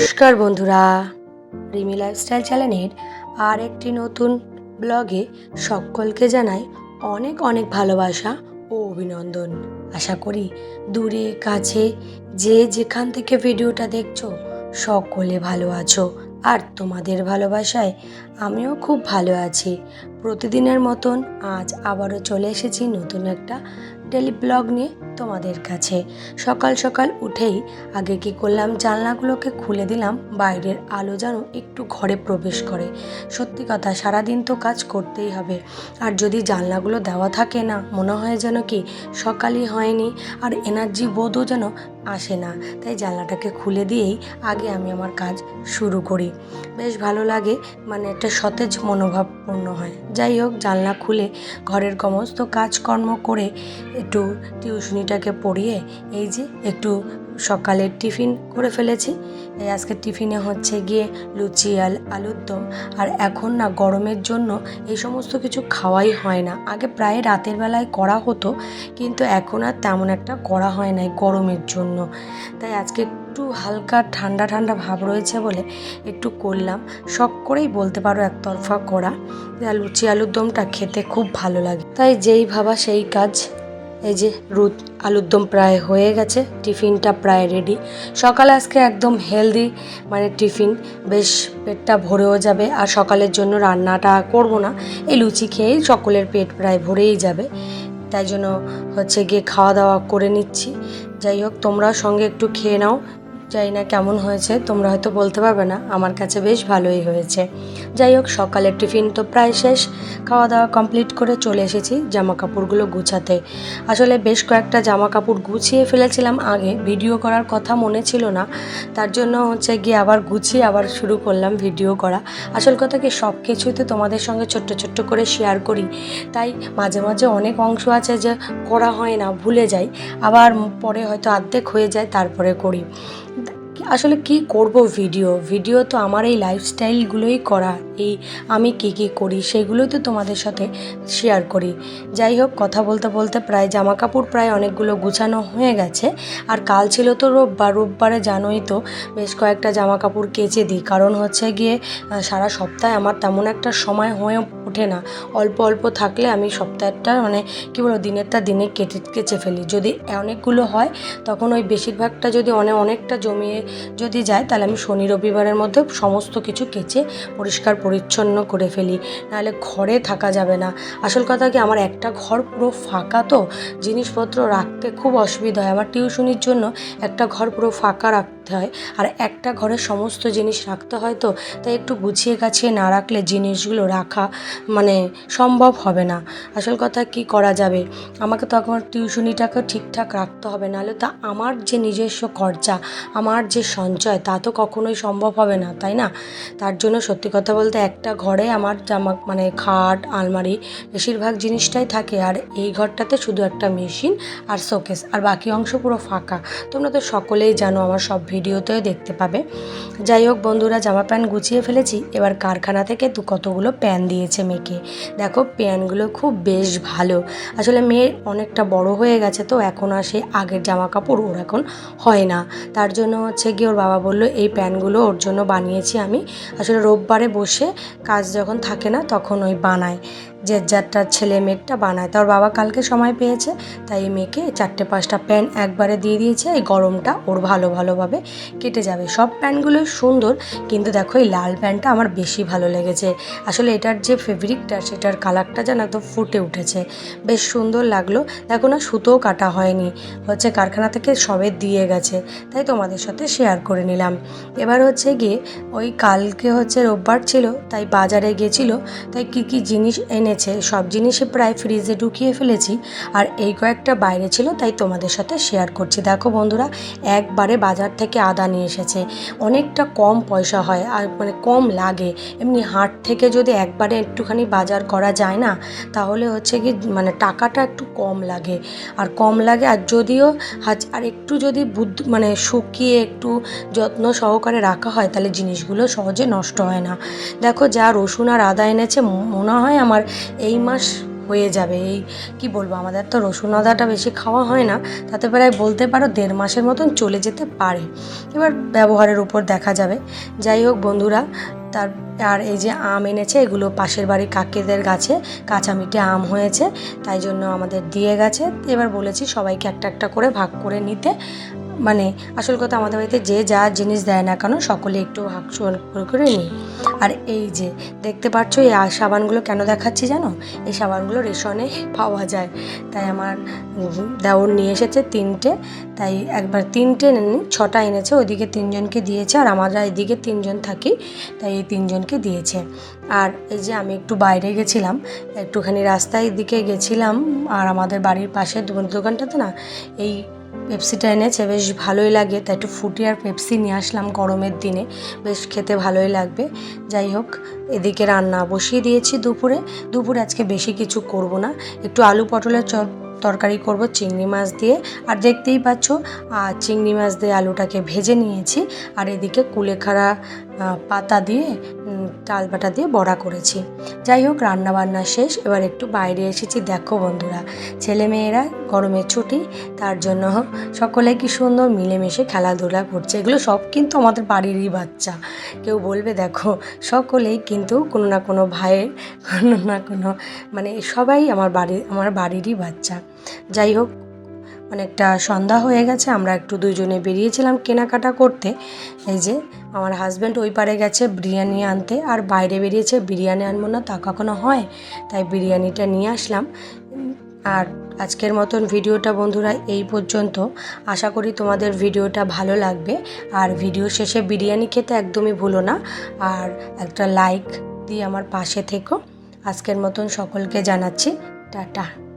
নমস্কার বন্ধুরা। রিমি লাইফস্টাইল চ্যানেলের আর একটি নতুন ব্লগে সকলকে জানাই অনেক অনেক ভালোবাসা ও অভিনন্দন। আশা করি দূরে, কাছে যে যেখান থেকে ভিডিওটা দেখছ, সকলে ভালো আছো। আর তোমাদের ভালোবাসায় আমিও খুব ভালো আছি। প্রতিদিনের মতন আজ আবারও চলে এসেছি নতুন একটা ডেলি ব্লগ নিয়ে তোমাদের কাছে। সকাল সকাল উঠেই আগে কি করলাম, জানলাগুলোকে খুলে দিলাম, বাইরের আলো যেন একটু ঘরে প্রবেশ করে। সত্যি কথা, সারাদিন তো কাজ করতেই হবে। আর যদি জানলাগুলো দেওয়া থাকে না, মনে হয় যেন কি সকালই হয়নি, আর এনার্জি বোধও যেন আসে না। তাই জানলাটাকে খুলে দিয়েই আগে আমি আমার কাজ শুরু করি। বেশ ভালো লাগে মানে একটা সতেজ মনোভাবপূর্ণ হয়। যাই হোক, জানলা খুলে ঘরের সমস্ত কাজকর্ম করে একটু টিউশনিটাকে পড়িয়ে এই যে একটু সকালের টিফিন করে ফেলেছি। এই আজকে টিফিনে হচ্ছে গিয়ে লুচি আল আলুর দম। আর এখন না গরমের জন্য এই সমস্ত কিছু খাওয়াই হয় না। আগে প্রায় রাতের বেলায় করা হতো, কিন্তু এখন আর তেমন একটা করা হয় নাই গরমের জন্য। তাই আজকে একটু হালকা ঠান্ডা ঠান্ডা ভাব রয়েছে বলে একটু করলাম। শখ করেই বলতে পারো একতরফা করা। লুচি আলুর দমটা খেতে খুব ভালো লাগে। তাই যেই ভাবা সেই কাজ এই যে রুদ, আলুর দম প্রায় হয়ে গেছে, টিফিনটা প্রায় রেডি সকালে আজকে একদম হেলদি মানে টিফিন, বেশ পেটটা ভরেও যাবে, আর সকালের জন্য রান্নাটা করব না। এই লুচি খেয়েই সকলের পেট প্রায় ভরেই যাবে। তাই জন্য হচ্ছে গিয়ে খাওয়া দাওয়া করে নিচ্ছি। যাই হোক, তোমরা সঙ্গে একটু খেয়ে নাও। জানি না কেমন হয়েছে, তোমরা হয়তো বলতে পারবে না, আমার কাছে বেশ ভালোই হয়েছে। যাই হোক, সকালের টিফিন তো প্রায় শেষ খাওয়া দাওয়া কমপ্লিট করে চলে এসেছি জামা কাপড়গুলো গুছাতে। আসলে বেশ কয়েকটা জামা কাপড় গুছিয়ে ফেলেছিলাম আগে ভিডিও করার কথা মনে ছিল না, তার জন্য হচ্ছে গিয়ে আবার গুছিয়ে আবার শুরু করলাম ভিডিও করা। আসল কথা কি সব কিছুই তো তোমাদের সঙ্গে ছোট্ট ছোট্ট করে শেয়ার করি। তাই মাঝে মাঝে অনেক অংশ আছে যে, করা হয় না, ভুলে যাই। আবার পরে হয়তো আর্ধেক হয়ে যায়, তারপরে করি। আসলে কি করব ভিডিও ভিডিও তো আমার এই লাইফস্টাইলগুলোই করা। এই আমি কি কি করি সেগুলোই তো তোমাদের সাথে শেয়ার করি। যাই হোক, কথা বলতে বলতে প্রায় জামা কাপড় প্রায় অনেকগুলো গুছানো হয়ে গেছে। আর কাল ছিল তো রোববার, রোববারে জানোই তো বেশ কয়েকটা জামা কাপড় কেচে দিই। কারণ হচ্ছে গিয়ে সারা সপ্তাহে আমার তেমন একটা সময় হয়ে ওঠে না। অল্প অল্প থাকলে আমি সপ্তাহটা মানে কী বলব, দিনেরটা দিনে কেটে, কেচে ফেলি। যদি অনেকগুলো হয়, তখন ওই বেশিরভাগটা যদি অনেক অনেকটা জমিয়ে যদি যায়, তাহলে আমি শনি রবিবারের মধ্যে সমস্ত কিছু কেচে পরিষ্কার পরিচ্ছন্ন করে ফেলি। নাহলে ঘরে থাকা যাবে না। আসল কথা কি, আমার একটা ঘর পুরো ফাঁকা তো। জিনিসপত্র রাখতে খুব অসুবিধা হয়। আমার টিউশনির জন্য একটা ঘর পুরো ফাঁকা রাখতে হয়। আর একটা ঘরে সমস্ত জিনিস রাখতে হয় তো, তাই একটু গুছিয়ে গাছিয়ে না রাখলে জিনিসগুলো রাখা মানে সম্ভব হবে না। আসল কথা কি করা যাবে? আমাকে তো এখন টিউশনিটাকে ঠিকঠাক রাখতে হবে, নাহলে তা আমার যে নিজস্ব খরচা, আমার যে সঞ্চয়, তা তো কখনোই সম্ভব হবে না, তাই না? তার জন্য সত্যি কথা বলতে একটা ঘরে আমার জামা মানে খাট, আলমারি, বেশিরভাগ জিনিসটাই থাকে। আর এই ঘরটাতে শুধু একটা মেশিন আর শোকেস, আর বাকি অংশ পুরো ফাঁকা। তোমরা তো সকলেই জানো, আমার সব ভিডিওতেও দেখতে পাবে। যাই হোক বন্ধুরা, জামা প্যান্ট গুছিয়ে ফেলেছি। এবার কারখানা থেকে দু কতগুলো প্যান দিয়েছে মেয়েকে। দেখো, প্যানগুলো খুব বেশ ভালো। আসলে মেয়ে অনেকটা বড় হয়ে গেছে তো, এখন আর সেই আগের জামা কাপড় ওর এখন হয় না। তার জন্য হচ্ছে গিয়ে ওর বাবা বলল, এই প্যানগুলো ওর জন্য বানিয়েছি আমি। আসলে রোববারে বসে কাজ যখন থাকে না, তখন ওই বানায়। যে যারটা ছেলে মেয়েটা বানায়। তার বাবা কালকে সময় পেয়েছে, তাই মেয়েকে চারটে পাঁচটা প্যান একবারে দিয়ে দিয়েছে। এই গরমটা ওর ভালো ভালোভাবে কেটে যাবে। সব প্যানগুলোই সুন্দর, কিন্তু দেখো এই লাল প্যান্টটা আমার বেশি ভালো লেগেছে। আসলে এটার যে ফেব্রিকটা সেটার কালারটা যেন একদম ফুটে উঠেছে। বেশ সুন্দর লাগল। দেখো না, সুতোও কাটা হয়নি। হচ্ছে কারখানা থেকে সবে দিয়ে গেছে। তাই তোমাদের সাথে শেয়ার করে নিলাম। এবার হচ্ছে গিয়ে ওই কালকে হচ্ছে রোববার ছিল, তাই বাজারে গেছিল। তাই কি কি জিনিস এনেছে। সব জিনিসই প্রায় ফ্রিজে ঢুকিয়ে ফেলেছি। আর এই কয়েকটা বাইরে ছিল, তাই তোমাদের সাথে শেয়ার করছি। দেখো বন্ধুরা, একবারে বাজার থেকে আদা নিয়ে এসেছে। অনেকটা কম পয়সা হয়, আর মানে কম লাগে। এমনি হাট থেকে যদি একবারে একটুখানি বাজার করা যায় না, তাহলে হচ্ছে কি মানে টাকাটা একটু কম লাগে। আর কম লাগে, আর যদিও আর একটু যদি বুদ্ধ মানে শুকিয়ে একটু যত্ন সহকারে রাখা হয়, তাহলে জিনিসগুলো সহজে নষ্ট হয় না। দেখো যা রসুন আর আদা এনেছে মনে হয় আমার এই মাস হয়ে যাবে। এই, কি বলব, আমাদের তো রসুন আদাটা বেশি খাওয়া হয় না, তাতে প্রায় বলতে পারো দেড় মাসের মতন চলে যেতে পারে। এবার ব্যবহারের উপর দেখা যাবে। যাই হোক বন্ধুরা তার আর এই যে আম এনেছে, এগুলো পাশের বাড়ির কাকিদের গাছে কাঁচা মিঠে আম হয়েছে, তাই জন্য আমাদের দিয়ে গেছে। এবার বলেছি সবাইকে একটা একটা করে ভাগ করে নিতে। মানে আসল কথা আমাদের বাড়িতে যে যা জিনিস দেয় না কেন, সকলে একটু ভাগ করে করে নিই। আর এই যে, দেখতে পাচ্ছ এই সাবানগুলো কেন দেখাচ্ছি জানো? এই সাবানগুলো রেশনে পাওয়া যায়। তাই আমার দেওর নিয়ে এসেছে তিনটে। তাই একবার তিনটে ছটা এনেছে, ওইদিকে তিনজনকে দিয়েছে, আর আমরা এদিকে তিনজন থাকি। তাই এই তিনজনকে দিয়েছে। আর এই যে আমি একটু বাইরে গেছিলাম, একটুখানি রাস্তায় দিকে গেছিলাম, আর আমাদের বাড়ির পাশে দোকান- দোকানটাতে না, এই পেপসিটা এনেছে, বেশ ভালোই লাগে। তাই একটু ফুটি আর পেপসি নিয়ে আসলাম গরমের দিনে, বেশ খেতে ভালোই লাগবে। যাই হোক, এদিকে রান্না বসিয়ে দিয়েছি দুপুরে। দুপুরে আজকে বেশি কিছু করব না। একটু আলু পটলের চপ তরকারি করব, চিংড়ি মাছ দিয়ে। আর দেখতেই পাচ্ছ চিংড়ি মাছ দিয়ে আলুটাকে ভেজে নিয়েছি। আর এদিকে কুলেখাড়া পাতা দিয়ে তাল বাটা দিয়ে বড়া করেছি। যাই হোক রান্না বান্না শেষ, এবার একটু বাইরে এসেছি। দেখো বন্ধুরা ছেলে মেয়েরা গরমের ছুটি, তার জন্য সকলে কি সুন্দর মিলেমিশে খেলাধুলা করছে। এগুলো সব কিন্তু আমাদের বাড়িরই বাচ্চা। কেউ বলবে, দেখো, সকলেই কিন্তু কোনো না কোনো ভাইয়ের, কোনো না কোনো মানে সবাই আমার বাড়ি, আমার বাড়িরই বাচ্চা। যাই হোক অনেকটা সন্ধ্যা হয়ে গেছে, আমরা একটু দুজনে বেরিয়েছিলাম কেনাকাটা করতে। এই যে আমার হাজব্যান্ড ওই পারে গেছে বিরিয়ানি আনতে, আর বাইরে বেরিয়েছে বিরিয়ানি আনব না তা কখনো হয়, তাই বিরিয়ানিটা নিয়ে আসলাম। আর আজকের মতন ভিডিওটা বন্ধুরা এই পর্যন্ত। আশা করি তোমাদের ভিডিওটা ভালো লাগবে, আর ভিডিও শেষে বিরিয়ানি খেতে একদমই ভুলো না, আর একটা লাইক দিয়ে আমার পাশে থেকো। আজকের মতন সকলকে জানাচ্ছি, টাটা।